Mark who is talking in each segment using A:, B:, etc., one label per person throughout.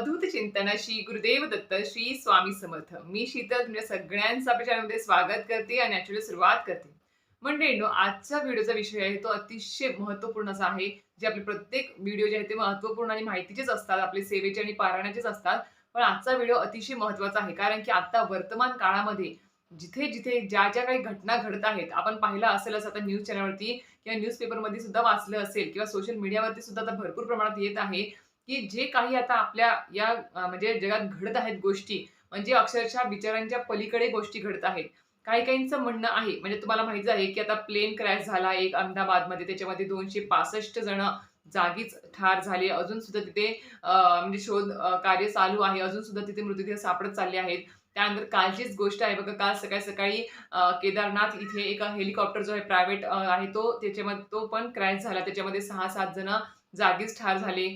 A: अवधूत चिंतनाशी श्री गुरुदेव दत्त श्री स्वामी समर्थ. मी शीतल तुमच्या सगळ्यांचं आपल्या चॅनलमध्ये स्वागत करते आणि ॲक्च्युली सुरुवात करते. मंडळींनो आजचा व्हिडिओचा विषय आहे तो अतिशय महत्त्वपूर्ण असा आहे. जे आपले प्रत्येक व्हिडिओ जे आहे ते महत्त्वपूर्ण आणि माहितीचेच असतात आपले सेवेचे आणि पारायणाचेच असतात. पण आजचा व्हिडिओ अतिशय महत्त्वाचा आहे कारण की आता वर्तमान काळामध्ये जिथे जिथे ज्या ज्या काही घटना घडत आहेत आपण पाहिलं असेलच आता न्यूज चॅनलवरती किंवा न्यूजपेपरमध्ये सुद्धा वाचलं असेल किंवा सोशल मीडियावरती सुद्धा आता भरपूर प्रमाणात येत आहे की जे काही आता आपल्या या म्हणजे जगात घडत आहेत गोष्टी म्हणजे अक्षरशः विचारांच्या पलीकडे गोष्टी घडत आहेत. काही काहींचं म्हणणं आहे म्हणजे तुम्हाला माहीत आहे की आता प्लेन क्रॅश झाला एक अहमदाबादमध्ये त्याच्यामध्ये दोनशे पासष्ट जण जागीच ठार झाले. अजून सुद्धा तिथे म्हणजे शोध कार्य चालू आहे. अजून सुद्धा तिथे मृतदेह सापडत चालले आहेत. त्यानंतर कालचीच गोष्ट आहे बघा काल सकाळी सकाळी केदारनाथ इथे एक हेलिकॉप्टर जो आहे प्रायव्हेट आहे तो त्याच्यामध्ये तो पण क्रॅश झाला. त्याच्यामध्ये सहा सात जण जागीच ठार झाले.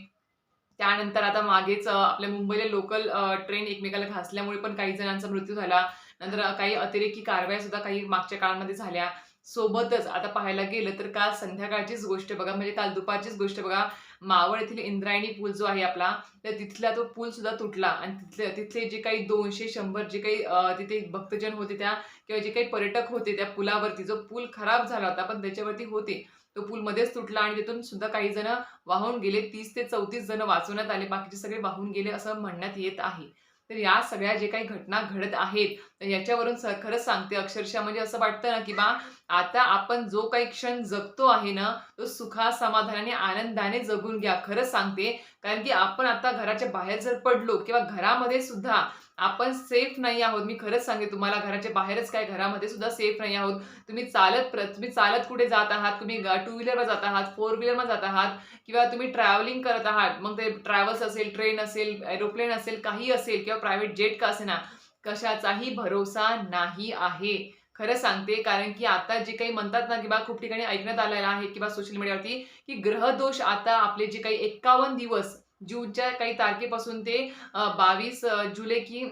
A: त्यानंतर आता मागेच आपल्या मुंबईला लोकल ट्रेन एकमेकाला घासल्यामुळे पण काही जणांचा मृत्यू झाला. नंतर काही अतिरेकी कारवाया सुद्धा काही मागच्या काळामध्ये झाल्या. सोबतच आता पाहायला गेलं तर काल संध्याकाळचीच गोष्ट बघा. म्हणजे काल दुपारचीच गोष्ट बघा. मावळ येथील इंद्रायणी पूल जो आहे आपला तर तिथला तो पूल सुद्धा तुटला. आणि तिथले तिथले जे काही दोनशे शंभर जे काही तिथे भक्तजन होते त्या किंवा जे काही पर्यटक होते त्या पुलावरती जो पूल खराब झाला होता पण त्याच्यावरती होते. तो पूल मध्येच तुटला आणि तिथून सुद्धा काही जण वाहून गेले. तीस ते चौतीस जण वाचवण्यात आले. बाकीचे सगळे वाहून गेले असं म्हणण्यात येत आहे. तर या सगळ्या जे काही घटना घडत आहेत तर याच्यावरून स- खरंच सांगते. अक्षरशः म्हणजे असं वाटतं ना की बा आता आपण जो काही क्षण जगतो आहे ना तो सुखा समाधानाने आनंदाने जगून घ्या. खरंच सांगते. कारण की आपण आता घराच्या बाहेर जर पडलो किंवा घरामध्ये सुद्धा आपण सेफ नाही आहोत. मी खरंच सांगते तुम्हाला घराच्या बाहेरच काय घरामध्ये सुद्धा सेफ नाही आहोत. तुम्ही चालत प्र- तुम्ही चालत कुठे जात आहात? तुम्ही टू व्हीलरवर जात आहात फोर व्हीलरवर जात आहात किंवा तुम्ही ट्रॅव्हलिंग करत आहात. मग ते ट्रॅव्हल्स असेल ट्रेन असेल एरोप्लेन असेल काही असेल किंवा प्रायव्हेट जेट का असेना कशाचाही भरोसा नाही आहे. खरं सांगते कारण की आता जे काही म्हणतात ना की बा खूप ठिकाणी ऐकण्यात आलेलं आहे किंवा सोशल मीडियावरती की ग्रहदोष आता आपले जे काही एक्कावन्न दिवस जूनच्या काही तारखेपासून ते बावीस जुलै की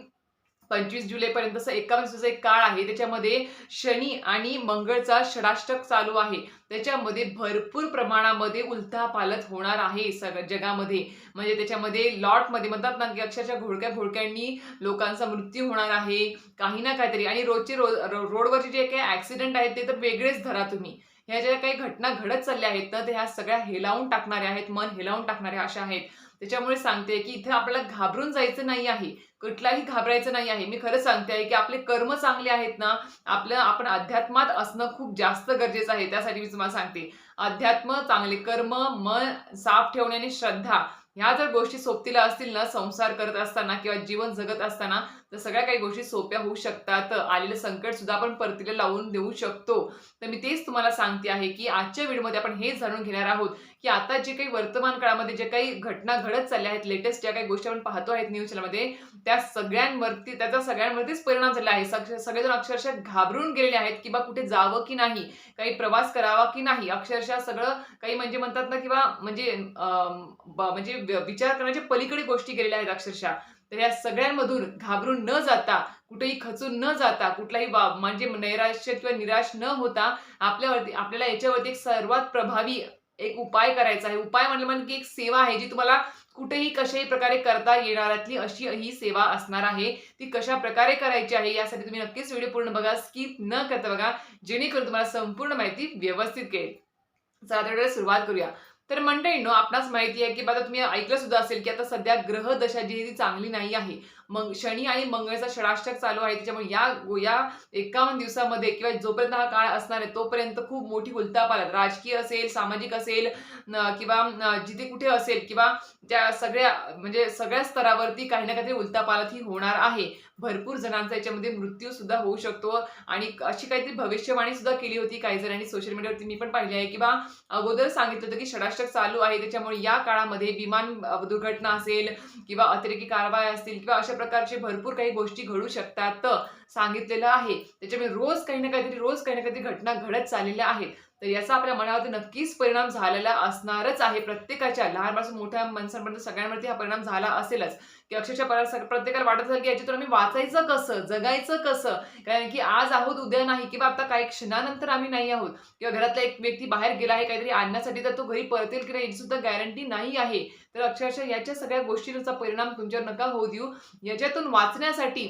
A: पंचवीस जुलैपर्यंत असं एकावन्न दिवसाचा एक काळ आहे. त्याच्यामध्ये शनी आणि मंगळचा षडाष्टक चालू आहे. त्याच्यामध्ये भरपूर प्रमाणामध्ये उलथापालत होणार आहे सगळ्या जगामध्ये. म्हणजे त्याच्यामध्ये लॉटमध्ये म्हणतात ना की अक्षरशः घोडक्या घोडक्यांनी लोकांचा मृत्यू होणार आहे. काही ना काहीतरी. आणि रोजचे रो रोडवरचे जे काही ऍक्सिडेंट आहेत ते तर वेगळेच धरा तुम्ही. ह्या ज्या काही घटना घडत चालल्या आहेत ना ह्या सगळ्या हेलावून टाकणाऱ्या आहेत मन हेलावून टाकणाऱ्या अशा आहेत. त्याच्यामुळे सांगते की इथे आपल्याला घाबरून जायचं नाही आहे. कुठलाही घाबरायचं नाही आहे. मी खरं सांगते आहे की आपले कर्म चांगले आहेत ना आपलं आपण अध्यात्मात असणं खूप जास्त गरजेचं आहे. त्यासाठी मी तुम्हाला सांगते. अध्यात्म चांगले कर्म मन साफ ठेवणे आणि श्रद्धा ह्या जर गोष्टी सोबतीला असतील ना संसार करत असताना किंवा जीवन जगत असताना तर सगळ्या काही गोष्टी सोप्या होऊ शकतात. आलेलं संकट सुद्धा आपण परतीला लावून देऊ शकतो. तर मी तेच तुम्हाला सांगते आहे की आजच्या व्हिडिओमध्ये आपण हेच जाणून घेणार आहोत की आता जे काही वर्तमान काळामध्ये जे काही घटना घडत चालल्या आहेत लेटेस्ट ज्या काही गोष्टी आपण पाहतो आहेत न्यूज चॅनलमध्ये त्या सगळ्यांवरती त्याचा सगळ्यांवरतीच परिणाम झाला आहे. सगळेजण अक्षरशः घाबरून गेलेले आहेत किंवा कुठे जावं की नाही काही प्रवास करावा की नाही. अक्षरशः सगळं काही म्हणजे म्हणतात ना किंवा म्हणजे म्हणजे विचार करण्याच्या पलीकडे गोष्टी गेलेल्या आहेत अक्षरशः. तर या सगळ्यांमधून घाबरून न जाता कुठेही खचून न जाता कुठलाही वा म्हणजे नैराश्य किंवा निराश न होता आपल्यावरती आपल्याला याच्यावरती एक सर्वात प्रभावी एक उपाय करायचा आहे. उपाय म्हणलं म्हणजे की एक सेवा आहे जी तुम्हाला कुठेही कशाही प्रकारे करता येणारातली अशी ही सेवा असणार आहे. ती कशा प्रकारे करायची आहे यासाठी तुम्ही नक्कीच व्हिडिओ पूर्ण बघा स्किप न करता बघा जेणेकरून तुम्हाला संपूर्ण माहिती व्यवस्थित कळेल. चला सुरुवात करूया. तर मंडळींनो आपणास माहिती आहे की आता तुम्ही ऐकलं सुद्धा असेल की आता सध्या ग्रह दशा जी ती चांगली नाही आहे. मग शनी आणि मंगळचा षडाष्टक चालू आहे. त्याच्यामुळे या या एकावन्न दिवसामध्ये किंवा जोपर्यंत हा काळ असणार आहे तोपर्यंत खूप मोठी उलथापालथ राजकीय असेल सामाजिक असेल किंवा जिथे कुठे असेल किंवा त्या सगळ्या म्हणजे सगळ्या स्तरावरती काही ना काहीतरी उलथापालथ ही होणार आहे. भरपूर जणांचा याच्यामध्ये मृत्यू सुद्धा होऊ शकतो. आणि अशी काहीतरी भविष्यवाणी सुद्धा केली होती काही जणांनी सोशल मीडियावरती मी पण पाहिली आहे किंवा अगोदर सांगितलं होतं की षडाष्टक चालू आहे. त्याच्यामुळे या काळामध्ये विमान दुर्घटना असेल किंवा अतिरेकी कारवाया असतील किंवा अशा प्रकारचे भरपूर काही गोष्टी घडू शकतात सांगितलेलं आहे. त्याच्यामुळे रोज काही ना काहीतरी रोज काही ना काहीतरी घटना घडत चाललेल्या आहेत. तर याचा आपल्या मनावरती नक्कीच परिणाम झालेला असणारच आहे. प्रत्येकाच्या लहानपासून मोठ्या माणसांपर्यंत सगळ्यांवरती हा परिणाम झाला असेलच. की अक्षरशः प्रत्येकाला वाटत असेल की याच्यातून आम्ही वाचायचं कसं जगायचं कसं? कारण की आज आहोत उद्या नाही किंवा आता काही क्षणानंतर आम्ही नाही आहोत. किंवा घरातला एक व्यक्ती बाहेर गेला आहे काहीतरी आणण्यासाठी तर तो घरी परतेल की नाही याची सुद्धा गॅरंटी नाही आहे. तर अक्षरशः याच्या सगळ्या गोष्टींचा परिणाम तुमच्यावर नका होऊ देऊ. याच्यातून वाचण्यासाठी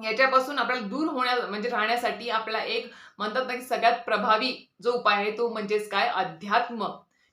A: याच्यापासून आपल्याला दूर होण्या म्हणजे राहण्यासाठी आपला एक म्हणतात ना की सगळ्यात प्रभावी जो उपाय आहे तो म्हणजेच काय? अध्यात्म.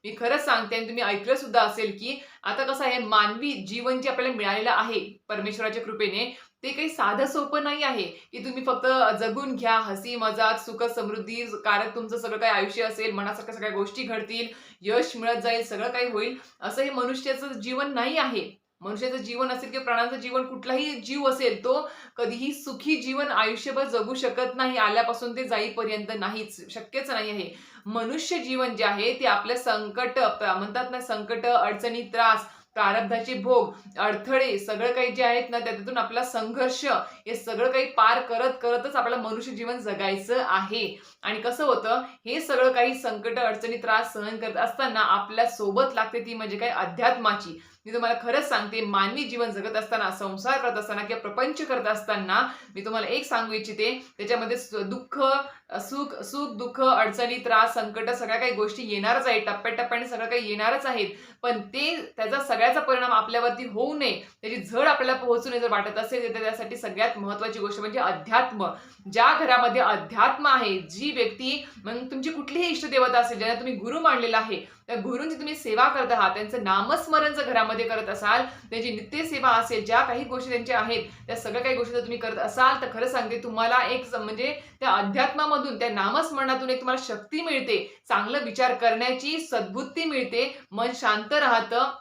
A: मी खरंच सांगते आणि तुम्ही ऐकलं सुद्धा असेल की आता कसं आहे मानवी जीवन जे आपल्याला मिळालेलं आहे परमेश्वराच्या कृपेने ते काही साधं सोपं नाही आहे की तुम्ही फक्त जगून घ्या हसी मजाक सुख समृद्धी कारण तुमचं सगळं काही आयुष्य असेल मनासारख्या सगळ्या गोष्टी घडतील यश मिळत जाईल सगळं काही होईल असं हे मनुष्याचं जीवन नाही आहे. मनुष्याचं जीवन असेल किंवा प्राण्यांचं जीवन कुठलाही जीव असेल तो कधीही सुखी जीवन आयुष्यभर जगू शकत नाही. आल्यापासून ते जाईपर्यंत नाहीच. शक्यच नाही आहे. मनुष्य जीवन जे आहे ते आपल्या संकट प्र- म्हणतात ना संकट अडचणी त्रास प्रारब्धाचे भोग अडथळे सगळं काही जे आहेत ना त्यातून आपला संघर्ष हे सगळं काही पार करत करतच आपल्याला मनुष्य जीवन जगायचं आहे. आणि कसं होतं हे सगळं काही संकट अडचणी त्रास सहन करत असताना आपल्यासोबत लागते ती म्हणजे काय? अध्यात्माची. मी तुम्हाला खरंच सांगते मानवी जीवन जगत असताना संसार करत असताना किंवा प्रपंच करत असताना मी तुम्हाला एक सांगू इच्छिते त्याच्यामध्ये दुःख सुख सुख दुःख अडचणी त्रास संकट सगळ्या काही गोष्टी येणारच आहेत टप्प्याटप्प्याने सगळं काही येणारच आहेत. पण ते त्याचा सगळ्याचा परिणाम आपल्यावरती होऊ नये त्याची झड आपल्याला पोहोचू नये जर वाटत असेल तर त्यासाठी सगळ्यात महत्वाची गोष्ट म्हणजे अध्यात्म. ज्या घरामध्ये अध्यात्म आहे जी व्यक्ती मग तुमची कुठलीही इष्टदेवता असेल ज्यांना तुम्ही गुरु मानलेला आहे त्या गुरुंची तुम्ही सेवा करत आहात त्यांचं नामस्मरण जर घरामध्ये करत असाल त्यांची नित्य सेवा असेल ज्या काही गोष्टी त्यांच्या आहेत त्या सगळ्या काही गोष्टी जर तुम्ही करत असाल तर खरं सांगते तुम्हाला एक म्हणजे त्या अध्यात्मामधून त्या नामस्मरणातून एक तुम्हाला शक्ती मिळते चांगलं विचार करण्याची सद्बुद्धी मिळते मन शांत राहतं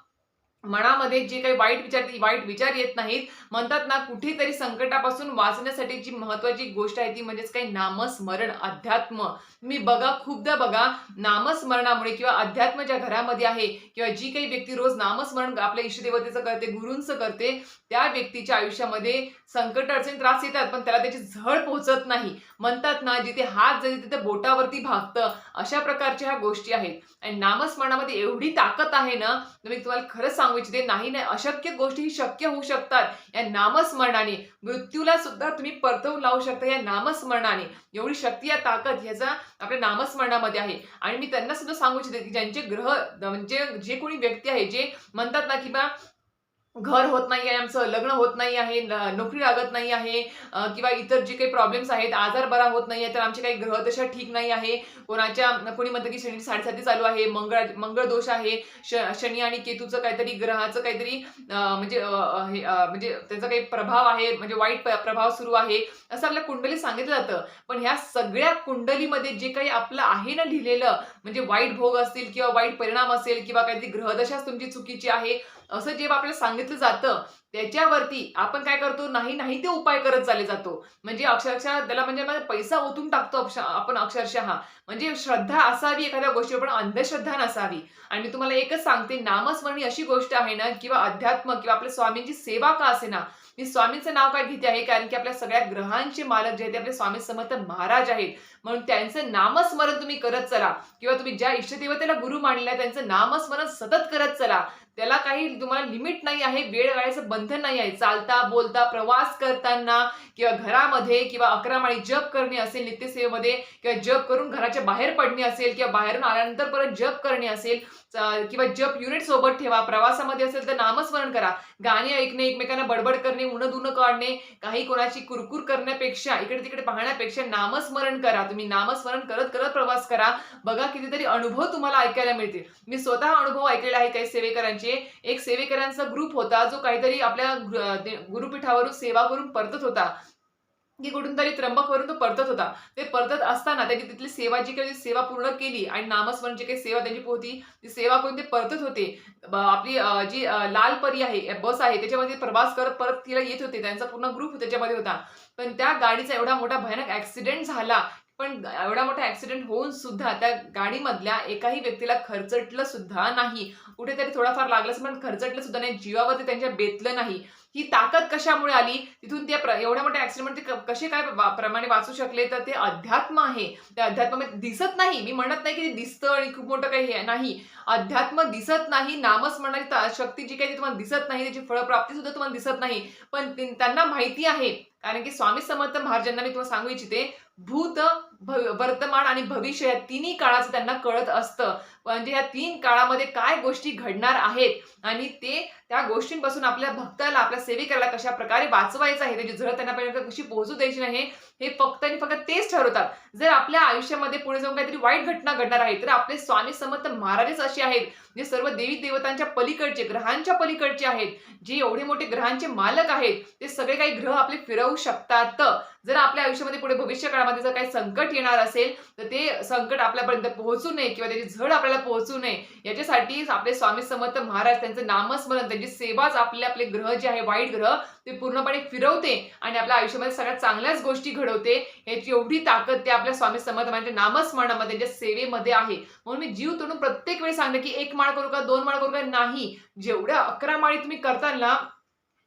A: मनामध्ये जे काही वाईट विचार वाईट विचार येत नाहीत म्हणतात ना कुठेतरी संकटापासून वाचण्यासाठी जी महत्वाची गोष्ट आहे ती म्हणजेच काही नामस्मरण अध्यात्म. मी बघा खूपदा बघा नामस्मरणामुळे किंवा अध्यात्म ज्या घरामध्ये आहे किंवा जी काही व्यक्ती रोज नामस्मरण आपल्या इष्टदेवतेचं करते गुरूंचं करते त्या व्यक्तीच्या आयुष्यामध्ये संकट अडचणी त्रास येतात पण त्याला त्याची झळ पोहोचत नाही. म्हणतात ना जिथे हात जरी तिथे बोटावरती भागतं अशा प्रकारच्या ह्या गोष्टी आहेत. आणि नामस्मरणामध्ये एवढी ताकद आहे ना तर मी तुम्हाला खरंच सांगू इच्छिते नाही नाही अशक्य गोष्टी ही शक्य होऊ शकतात. या नामस्मरणाने मृत्यूला सुद्धा तुम्ही परतवून लावू शकता या नामस्मरणाने. एवढी शक्ती या ताकद ह्याचा आपल्या नामस्मरणामध्ये आहे. आणि मी त्यांना सुद्धा सांगू इच्छिते की ज्यांचे ग्रह म्हणजे जे कोणी व्यक्ती आहे जे म्हणतात ना की बा घर होत नाही आहे आमचं लग्न होत नाही आहे नोकरी लागत नाही आहे किंवा इतर जे काही प्रॉब्लेम्स आहेत आजार बरा होत नाही आहे तर आमचे काही ग्रह तशा ठीक नाही आहे. कोणाच्या कोणी म्हणतं की शनी साडेसाती चालू आहे मंगळ मंगळ दोष आहे श शनी आणि केतूचं काहीतरी ग्रहाचं काहीतरी म्हणजे हे म्हणजे त्याचा काही प्रभाव आहे म्हणजे वाईट प्रभाव सुरू आहे असं आपल्या कुंडलीत सांगितलं जातं. पण ह्या सगळ्या कुंडलीमध्ये जे काही आपलं आहे ना लिहिलेलं म्हणजे वाईट भोग असतील किंवा वाईट परिणाम असेल किंवा काहीतरी ग्रहदशाच तुमची चुकीची आहे असं जेव्हा आपल्याला सांगितलं जातं त्याच्यावरती आपण काय करतो? नाही नाही ते उपाय करत चालले जातो. म्हणजे अक्षरशः त्याला म्हणजे पैसा ओतून टाकतो अक्ष- आपण अक्षरशः. म्हणजे श्रद्धा असावी एखाद्या गोष्टीवर पण अंधश्रद्धा नसावी. आणि मी तुम्हाला एकच सांगते नामस्मरणी अशी गोष्ट आहे ना किंवा अध्यात्म किंवा आपल्या स्वामींची सेवा का असे ना मी स्वामींचं नाव काय घेते आहे? कारण की आपल्या सगळ्या ग्रहांचे मालक जे आहेत ते आपले स्वामी समर्थ महाराज आहेत. म्हणून त्यांचं नामस्मरण तुम्ही करत चला. किंवा तुम्ही ज्या इष्टदेवतेला गुरु मानलेला आहे, त्यांचं नामस्मरण सतत करत चला. त्याला काही तुम्हाला लिमिट नाही आहे वेळ वेळेचं बंधन नाही आहे. चालता बोलता प्रवास करताना किंवा घरामध्ये किंवा अकरा माळी जप करणे असेल नित्यसेवेमध्ये किंवा जप करून घराच्या बाहेर पडणे असेल किंवा बाहेरून आल्यानंतर परत जप करणे असेल किंवा जप युनिट सोबत ठेवा. प्रवासामध्ये असेल तर नामस्मरण करा. गाणी ऐकणे एकमेकांना बडबड करणे उनं दुणं काढणे काही कोणाची कुरकुर करण्यापेक्षा इकडे तिकडे पाहण्यापेक्षा नामस्मरण करा. तुम्ही नामस्मरण करत करत प्रवास करा. बघा कितीतरी अनुभव तुम्हाला ऐकायला मिळतील. मी स्वतः अनुभव ऐकलेला आहे काही सेवेकरांचे. म्हणजे एक सेवेकरांचा ग्रुप होता जो काहीतरी आपल्या गुरुपीठावरून सेवा करून परतत होता. की कुठून तरी त्र्यंबकवरून तो परतत होता. ते परतत असताना त्यांनी तिथली सेवा जी काही सेवा पूर्ण केली आणि नामस्मरण जी काही सेवा त्यांची होती ती सेवा करून ते परतत होते. आपली जी लाल परी आहे बस आहे त्याच्यामध्ये प्रवास करत परत तिला येत होते. त्यांचा पूर्ण ग्रुप त्याच्यामध्ये होता. पण त्या गाडीचा एवढा मोठा भयानक ऍक्सिडेंट झाला पण एवढा मोठा ऍक्सिडेंट होऊन सुद्धा त्या गाडीमधल्या एकाही व्यक्तीला खर्चटलं सुद्धा नाही. कुठेतरी थोडाफार लागलं पण खर्चटलं सुद्धा नाही. जीवावरती त्यांच्या बेतलं नाही. ही ताकद कशामुळे आली? तिथून त्या प्र- एवढ्या मोठ्या ऍक्सिडेंट ते कसे काय वा- प्रमाणे वाचू शकले? तर ते अध्यात्म आहे. त्या अध्यात्मामध्ये दिसत नाही. मी म्हणत नाही की ते दिसतं आणि खूप मोठं काही हे नाही. अध्यात्म दिसत नाही. नामस्मरणाची ता- शक्ती जी काही ती तुम्हाला दिसत नाही त्याची फळप्राप्ती सुद्धा तुम्हाला दिसत नाही. पण त्यांना माहिती आहे. कारण की स्वामी समर्थ महाराजांना मी तुम्हाला सांगू इच्छिते भूत वर्तमान आणि भविष्य या तिन्ही काळाचं त्यांना कळत असतं. म्हणजे या तीन काळामध्ये काय गोष्टी घडणार आहेत? आणि ते त्या गोष्टींपासून आपल्या भक्ताला आपल्या सेविकाला कशा प्रकारे वाचवायचं आहे? त्याची झळ त्यांनापर्यंत कशी पोहोचू द्यायची नाही हे फक्त आणि फक्त तेच ठरवतात. जर आपल्या आयुष्यामध्ये पुढे जाऊन काहीतरी वाईट घटना घडणार आहे तर आपले स्वामी समर्थ महाराजच असे आहेत जे सर्व देवी देवतांच्या पलीकडचे ग्रहांच्या पलीकडचे आहेत. जे एवढे मोठे ग्रहांचे मालक आहेत ते सगळे काही ग्रह आपले फिरवू शकतात. जर आपल्या आयुष्यामध्ये पुढे भविष्य काळामध्ये जर काही संकट येणार असेल तर ते संकट आपल्यापर्यंत पोहोचू नये किंवा त्याची झड आपल्याला पोहोचू नये. याच्यासाठी आपले स्वामी समर्थ महाराज त्यांचं नामस्मरण त्यांची सेवाच आपले आपले ग्रह जे आहे वाईट ग्रह ते पूर्णपणे फिरवते आणि आपल्या आयुष्यामध्ये सगळ्यात चांगल्याच गोष्टी घडवते याची एवढी ताकद ते आपल्या स्वामी समर्थ म्हणजे नामस्मरणामध्ये त्यांच्या सेवेमध्ये आहे. म्हणून मी जीव तोडून प्रत्येक वेळी सांगते की एक माळ करू का दोन माळ करू का नाही. जेवढ्या अकरा माळी तुम्ही करताना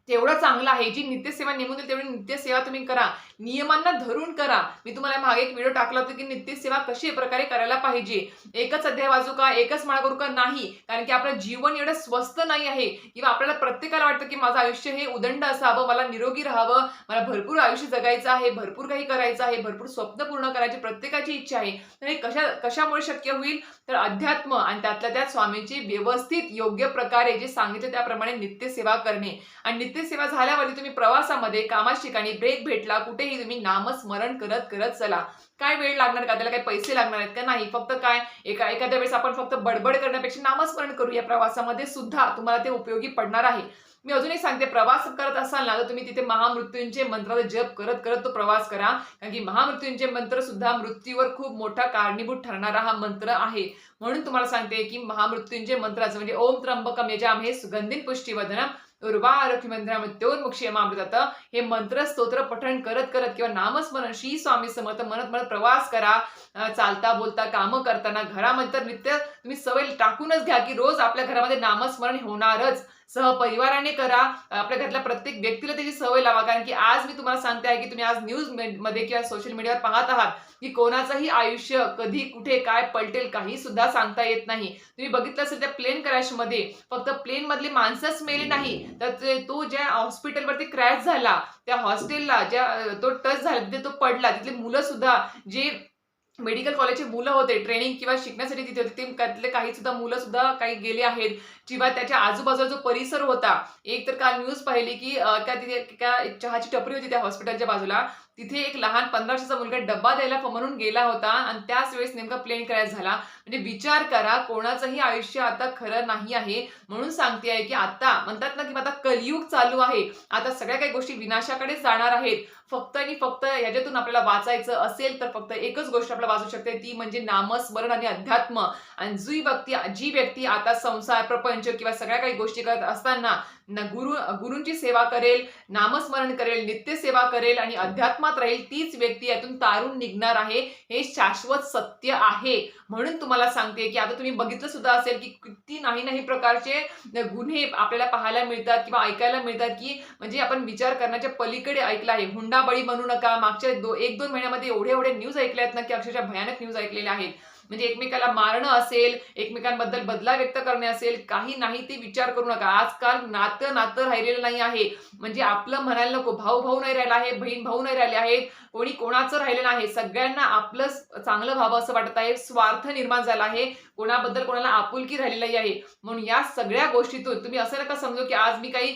A: तेवढं चांगलं आहे. जी नित्यसेवा नेमून देईल तेवढी नित्यसेवा तुम्ही करा. नियमांना धरून करा. मी तुम्हाला मागे एक व्हिडिओ टाकला होता की नित्यसेवा कशी प्रकारे करायला पाहिजे. एकच अध्याय वाजू का एकच माळ करू का नाही. कारण की आपलं जीवन एवढं स्वस्त नाही आहे. किंवा आपल्याला प्रत्येकाला वाटतं की माझं आयुष्य हे उदंड असावं मला निरोगी राहावं मला भरपूर आयुष्य जगायचं आहे भरपूर काही करायचं आहे भरपूर स्वप्न पूर्ण करायची प्रत्येकाची इच्छा आहे. तर हे कशा कशामुळे शक्य होईल? तर अध्यात्म आणि त्यातल्या त्यात स्वामींची व्यवस्थित योग्य प्रकारे जे सांगितले त्याप्रमाणे नित्यसेवा करणे. आणि नित्यसेवा झाल्यावरती तुम्ही प्रवासामध्ये कामाच्या ठिकाणी ब्रेक भेटला कुठेही तुम्ही नामस्मरण करत करत चला. काय वेळ लागणार का? त्याला काही पैसे लागणार आहेत का? नाही. फक्त काय? एका एखाद्या वेळेस आपण फक्त बडबड करण्यापेक्षा नामस्मरण करू या प्रवासामध्ये सुद्धा तुम्हाला ते उपयोगी पडणार आहे. मी अजूनही सांगते प्रवास करत असाल ना तर तुम्ही तिथे महामृत्यूंचे मंत्राचा जप करत करत तो प्रवास करा. कारण की महामृत्यूंचे मंत्र सुद्धा मृत्यूवर खूप मोठा कारणीभूत ठरणारा हा मंत्र आहे. म्हणून तुम्हाला सांगते की महामृत्यूंचे मंत्राचं म्हणजे ओम त्र्यंबकम यजाम हे सुगंधित पुष्टीवदनम उर्वा आरोग्य मुक्षी मृत्योन्मुक्षी अमृतात. हे मंत्र स्तोत्र पठण करत करत किंवा नामस्मरण श्री स्वामी समर्थ म्हणत म्हणत प्रवास करा. चालता बोलता कामं करताना घरामध्ये तर नित्य तुम्ही सवय टाकूनच घ्या की रोज आपल्या घरामध्ये नामस्मरण होणारच. सहपरिवाराने करा. आपल्या घरातल्या प्रत्येक व्यक्तीला त्याची सवय लावा. कारण की आज मी तुम्हाला सांगते आहे की तुम्ही आज न्यूजमध्ये किंवा सोशल मीडियावर पाहत आहात की कोणाचंही आयुष्य कधी कुठे काय पलटेल काही सुद्धा सांगता येत नाही. तुम्ही बघितलं असेल त्या प्लेन क्रॅशमध्ये फक्त प्लेन मधले माणसंच मेले नाही. तर ते- तो ज्या हॉस्पिटलवरती क्रॅश झाला त्या हॉस्टेलला ज्या तो टच झाला तिथे तो पडला तिथले मुलं सुद्धा जे मेडिकल कॉलेजचे मुलं होते ट्रेनिंग किंवा शिकण्यासाठी तिथे होते ते त्यातले काही सुद्धा मुलं सुद्धा काही गेले आहेत किंवा त्याच्या आजूबाजूचा जो परिसर होता एक तर काल न्यूज पाहिली की त्या का तिथे का चहाची टपरी होती त्या हॉस्पिटलच्या बाजूला तिथे एक लहान पंधरा वर्षाचा मुलगा डब्बा द्यायला म्हणून गेला होता आणि त्याच वेळेस नेमका प्लेन क्रॅश झाला. म्हणजे विचार करा कोणाचंही आयुष्य आता खरं नाही आहे. म्हणून सांगते आहे की आता म्हणतात ना की आता कलियुग चालू आहे. आता सगळ्या काही गोष्टी विनाशाकडे जाणार आहेत. फक्त आणि फक्त याच्यातून आपल्याला वाचायचं असेल तर फक्त एकच गोष्ट आपल्याला वाचू शकते ती म्हणजे नामस्मरण आणि अध्यात्म. आणि जी व्यक्ती जी व्यक्ती आता संसार प्रपंच किंवा सगळ्या काही गोष्टी करत असताना गुरु गुरूंची सेवा करेल नामस्मरण करेल नित्य सेवा करेल आणि अध्यात्मात राहील तीच व्यक्ती यातून तारून निघणार आहे हे शाश्वत सत्य आहे. म्हणून तुम्हाला सांगते की आता तुम्ही बघितलं सुद्धा असेल की किती नाही नाही प्रकारचे गुन्हे आपल्याला पाहायला मिळतात किंवा ऐकायला मिळतात की म्हणजे आपण विचार करण्याच्या पलीकडे ऐकलं आहे. हुंडाबळी म्हणू नका. मागच्या दो एक दोन महिन्यामध्ये एवढे एवढे न्यूज ऐकले आहेत ना की अक्षरशः भयानक न्यूज ऐकलेल्या आहेत. म्हणजे एकमेकाला मारणं असेल एकमेकांबद्दल बदला व्यक्त करणे असेल काही नाही ते विचार करू नका. आजकाल नातं नातं राहिलेलं नाही आहे. म्हणजे आपलं म्हणायला नको. भाऊ भाऊ नाही राहिला आहे बहीण भाऊ नाही राहिले आहेत कोणी कोणाचं राहिलेलं नाही सगळ्यांना आपलं चांगलं व्हावं असं वाटत आहे. स्वार्थ निर्माण झाला आहे. कोणाबद्दल कोणाला आपुलकी राहिलेली आहे. म्हणून या सगळ्या गोष्टीतून तुम्ही असं नका समजू की आज मी काही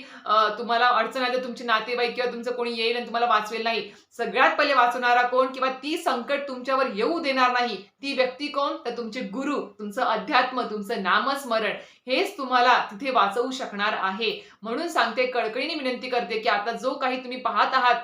A: तुम्हाला अडचण आली तर तुमचे नातेवाईक किंवा तुमचं कोणी येईल आणि तुम्हाला वाचवेल नाही. सगळ्यात पहिले वाचवणारा कोण किंवा ती संकट तुमच्यावर येऊ देणार नाही. ती व्यक्ती कोण? तर तुमचे गुरु तुमचं अध्यात्म तुमचं नामस्मरण हेच तुम्हाला तिथे वाचवू शकणार आहे. म्हणून सांगते कळकळीने विनंती करते की आता जो काही तुम्ही पाहत आहात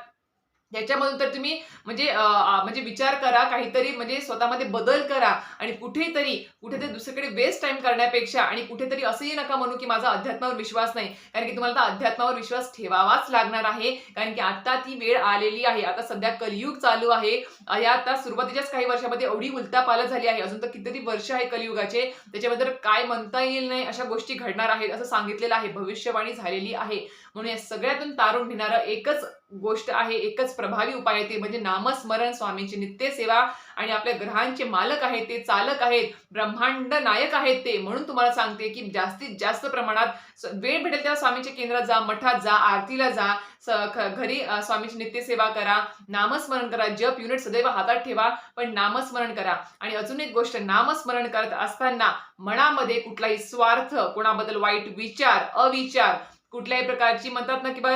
A: त्याच्यामधून तर तुम्ही म्हणजे म्हणजे विचार करा काहीतरी म्हणजे स्वतःमध्ये बदल करा आणि कुठेतरी कुठेतरी दुसरीकडे वेस्ट टाइम करण्यापेक्षा आणि कुठेतरी असंही नका म्हणू की माझा अध्यात्मावर विश्वास नाही. कारण की तुम्हाला आता अध्यात्मावर विश्वास ठेवावाच लागणार आहे. कारण की आता ती वेळ आलेली आहे. आता सध्या कलियुग चालू आहे. या आता सुरुवातीच्याच काही वर्षामध्ये एवढी उलटापालट झाली आहे. अजून तर कितीतरी वर्ष आहे कलियुगाचे. त्याच्याबद्दल काय म्हणता येईल नाही अशा गोष्टी घडणार आहेत असं सांगितलेलं आहे. भविष्यवाणी झालेली आहे. म्हणून या सगळ्यातून तारून घेणारं एकच गोष्ट आहे एकच प्रभावी उपाय आहे ते म्हणजे नामस्मरण स्वामींची नित्यसेवा आणि आपल्या ग्रहांचे मालक आहेत ते चालक आहेत ब्रह्मांड नायक आहेत ते. म्हणून तुम्हाला सांगते की जास्तीत जास्त प्रमाणात वेळ भेटेल तेव्हा स्वामीच्या केंद्रात जा मठात जा आरतीला जा स- ख- घरी स्वामीची नित्यसेवा करा नामस्मरण करा जप युनिट सदैव हातात ठेवा पण नामस्मरण करा. आणि अजून एक गोष्ट नामस्मरण करत असताना मनामध्ये कुठलाही स्वार्थ कोणाबद्दल वाईट विचार अविचार कुठल्याही प्रकारची म्हणतात ना किंवा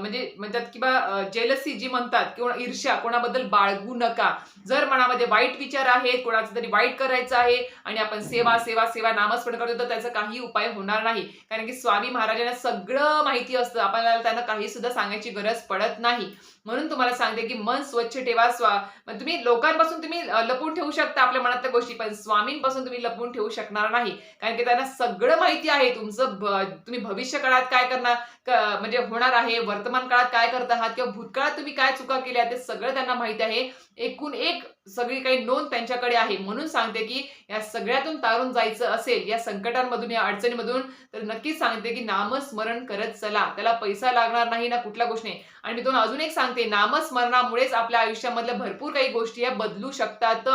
A: म्हणजे म्हणतात किंवा जेलसी जी म्हणतात किंवा ईर्ष्या कोणाबद्दल बाळगू नका. जर मनामध्ये वाईट विचार आहेत कोणाचं तरी वाईट करायचं आहे आणि आपण सेवा सेवा सेवा नामस्मरण करतो तर त्याचा काही उपाय होणार नाही. कारण की स्वामी महाराजांना सगळं माहिती असतं. आपल्याला त्यांना काही सुद्धा सांगायची गरज पडत नाही. म्हणून तुम्हाला सांगते की मन स्वच्छ ठेवा स्वा म्हणजे तुम्ही लोकांपासून तुम्ही लपवून ठेवू शकता आपल्या मनातल्या गोष्टी पण स्वामींपासून तुम्ही लपवून ठेवू शकणार नाही. कारण की त्यांना सगळं माहिती आहे तुमचं तुम्ही भविष्य काळात काय करणार म्हणजे होणार आहे वर्तमान काळात काय करत आहात किंवा भूतकाळात तुम्ही काय चुका केल्या ते सगळं त्यांना माहिती आहे. एकूण एक सगळी काही नोंद त्यांच्याकडे आहे. म्हणून सांगते की या सगळ्यातून तारून जायचं असेल या संकटांमधून या अडचणीमधून तर नक्कीच सांगते की नामस्मरण करत चला. त्याला पैसा लागणार नाही ना कुठल्या गोष्टी नाही. आणि मी तुम्हाला अजून एक सांगते नामस्मरणामुळेच आपल्या आयुष्यामधल्या भरपूर काही गोष्टी या बदलू शकतात.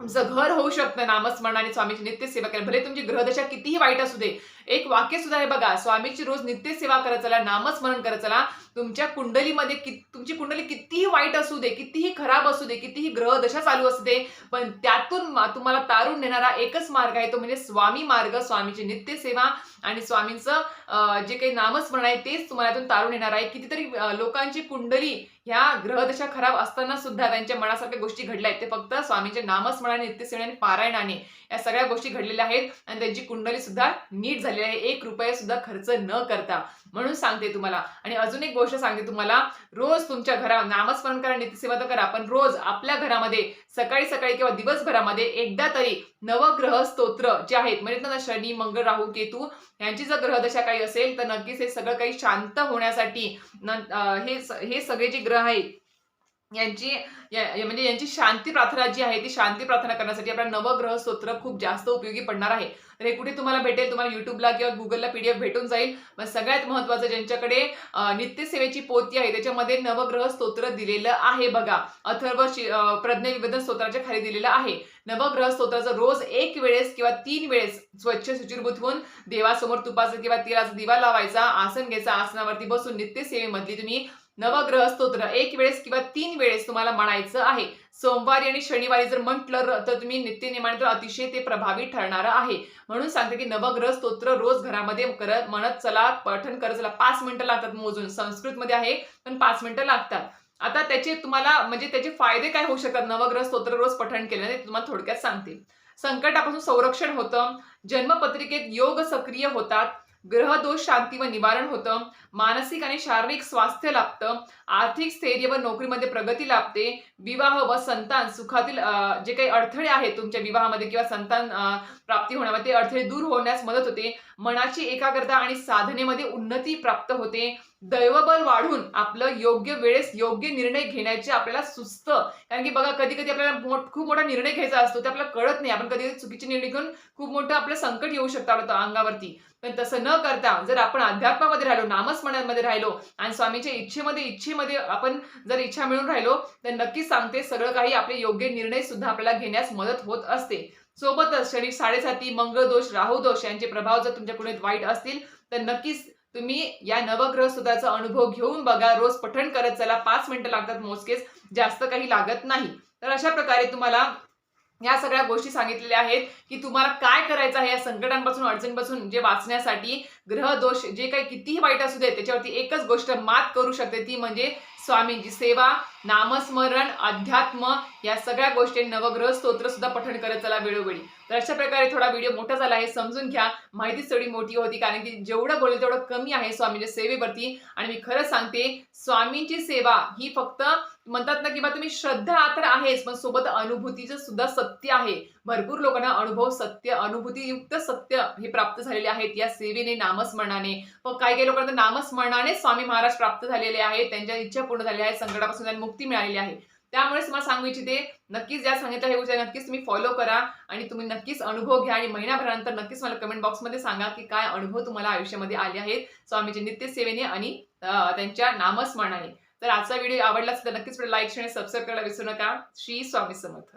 A: तुमचं घर होऊ शकतं नामस्मरणाने स्वामीची नित्यसेवा केली भले तुमची ग्रहदशा कितीही वाईट असू दे एक वाक्य सुद्धा आहे बघा स्वामीची रोज नित्यसेवा करत चला नामस्मरण करत चला. तुमच्या कुंडलीमध्ये कि तुमची कुंडली कितीही वाईट असू दे कितीही खराब असू दे कितीही ग्रहदशा चालू असू दे पण त्यातून तुम्हाला तारून नेणारा एकच मार्ग आहे तो म्हणजे स्वामी मार्ग स्वामीची नित्यसेवा आणि स्वामींचं जे काही नामस्मरण आहे तेच तुम्हाला यातून तारून येणार आहे. कितीतरी लोकांची कुंडली ह्या ग्रहदशा खराब असताना सुद्धा त्यांच्या मनासारख्या गोष्टी घडल्या आहेत. ते फक्त स्वामींच्या नामस्मरणाने नित्यसेवा आणि पारायणाने या सगळ्या गोष्टी घडलेल्या आहेत. आणि त्यांची कुंडली सुद्धा नीट झालेली आहे. एक रुपया सुद्धा खर्च न करता. म्हणून सांगते तुम्हाला. आणि अजून एक गोष्ट सांगते तुम्हाला. रोज तुमच्या घरा नामस्मरण करा नित्यसेवा तर करा पण रोज आपल्या घरामध्ये सकाळी सकाळी किंवा दिवसभरामध्ये एकदा तरी नवग्रह स्तोत्र जे आहेत म्हणजे ना शनी मंगळ राहू केतू यांची जर ग्रहदशा काही असेल तर नक्कीच हे सगळं काही शांत होण्यासाठी न- हे हे सगळे जे ग्रह आहेत यांची या- म्हणजे यांची शांती प्रार्थना जी आहे ती शांती प्रार्थना करण्यासाठी आपला नवग्रह स्तोत्र खूप जास्त उपयोगी पडणार आहे. तर हे कुठे तुम्हाला भेटेल? तुम्हाला युट्यूबला किंवा गुगलला पीडीएफ भेटून जाईल. मग सगळ्यात महत्वाचं ज्यांच्याकडे नित्यसेवेची पोथी आहे त्याच्यामध्ये नवग्रह स्तोत्र दिलेलं आहे बघा. अथर्व प्रज्ञविवेदन स्तोत्राच्या खाली दिलेलं आहे. नवग्रह स्तोत्राचं रोज एक वेळेस किंवा तीन वेळेस स्वच्छ शुचिरभूत होऊन देवासमोर तुपाचा किंवा तिळाचा दिवा लावायचा आसन घ्यायचा आसनावरती बसून नित्यसेवेमधली तुम्ही नवग्रह स्तोत्र एक वेळेस किंवा तीन वेळेस तुम्हाला म्हणायचं आहे. सोमवारी आणि शनिवारी जर म्हटलं तर तुम्ही नित्यनियमाने तर अतिशय ते प्रभावी ठरणार आहे. म्हणून सांगते की नवग्रह स्तोत्र रोज घरामध्ये करत म्हणत चला पठण करत चला. पाच मिनिटं लागतात मोजून. संस्कृतमध्ये आहे पण पाच मिनिटं लागतात. आता त्याचे तुम्हाला म्हणजे त्याचे फायदे काय होऊ शकतात? नवग्रह स्तोत्र रोज पठण केल्याने ते तुम्हाला थोडक्यात सांगते. संकटापासून संरक्षण होतं. जन्मपत्रिकेत योग सक्रिय होतात. ग्रह दोष शांती व निवारण होतं. मानसिक आणि शारीरिक स्वास्थ्य लाभतं. आर्थिक स्थैर्य व नोकरीमध्ये प्रगती लाभते. विवाह व संतान सुखातील जे काही अडथळे आहेत तुमच्या विवाहामध्ये किंवा संतान प्राप्ती होण्यामध्ये ते अडथळे दूर होण्यास मदत होते. मनाची एकाग्रता आणि साधनेमध्ये उन्नती प्राप्त होते. दैवबल वाढून आपलं योग्य वेळेस योग्य निर्णय घेण्याचे आपल्याला सुस्त. कारण की बघा कधी कधी आपल्याला मोठ खूप मोठा निर्णय घ्यायचा असतो ते आपल्याला कळत नाही. आपण कधी चुकीचे निर्णय घेऊन खूप मोठं आपलं संकट येऊ शकतं अंगावरती. पण तसं न करता जर आपण अध्यात्मामध्ये राहिलो नामस्मरणामध्ये राहिलो आणि स्वामीच्या इच्छेमध्ये इच्छेमध्ये आपण जर इच्छा मिळून राहिलो तर नक्कीच सांगते सगळं काही आपले योग्य निर्णय सुद्धा आपल्याला घेण्यास मदत होत असते. सोबतच शरीर साडेसाती मंगळ दोष राहू दोष यांचे प्रभाव जर तुमच्या तुमच्याकडे वाईट असतील तर नक्कीच तुम्ही या नवग्रह सुधाचा अनुभव घेऊन बघा. रोज पठण करत चला. पाच मिनिटं लागतात मोजकेच. जास्त काही लागत नाही. तर अशा प्रकारे तुम्हाला या सगळ्या गोष्टी सांगितलेल्या आहेत की तुम्हाला काय करायचं आहे या संकटांपासून अडचणीपासून जे वाचण्यासाठी ग्रह दोष जे काही कितीही वाईट असू दे त्याच्यावरती एकच गोष्ट मात करू शकते ती म्हणजे स्वामींची सेवा नामस्मरण अध्यात्म या सगळ्या गोष्टी नवग्रह स्तोत्र सुद्धा पठण करत चला वेळोवेळी. तर अशा प्रकारे थोडा व्हिडिओ मोठा झाला आहे समजून घ्या. माहितीच थोडी मोठी होती कारण की जेवढं बोलेल तेवढं कमी आहे स्वामींच्या सेवेवरती. आणि मी खरंच सांगते स्वामींची सेवा ही फक्त म्हणतात ना की बा तुम्ही श्रद्धा तर आहेच पण सोबत अनुभूतीचं सुद्धा सत्य आहे. भरपूर लोकांना अनुभव सत्य अनुभूतीयुक्त सत्य हे प्राप्त झालेले आहेत. या सेवेने नामस्मरणाने. मग काही काही लोकांना नामस्मरणाने स्वामी महाराज प्राप्त झालेले आहेत. त्यांच्या इच्छा पूर्ण झालेल्या आहेत. संकटापासून त्यांना मुक्ती मिळालेली आहे. त्यामुळेच मला सांगू इच्छिते नक्कीच ज्या सांगितलं हे गोष्टी नक्कीच तुम्ही फॉलो करा. आणि तुम्ही नक्कीच अनुभव घ्या. आणि महिनाभरानंतर नक्कीच मला कमेंट बॉक्समध्ये सांगा की काय अनुभव तुम्हाला आयुष्यामध्ये आले आहेत स्वामीच्या नित्य सेवेने आणि त्यांच्या नामस्मरणाने. तर आजचा व्हिडिओ आवडला असेल तर नक्कीच लाईक आणि सबस्क्राईब करायला विसरू नका. श्री स्वामी समर्थ.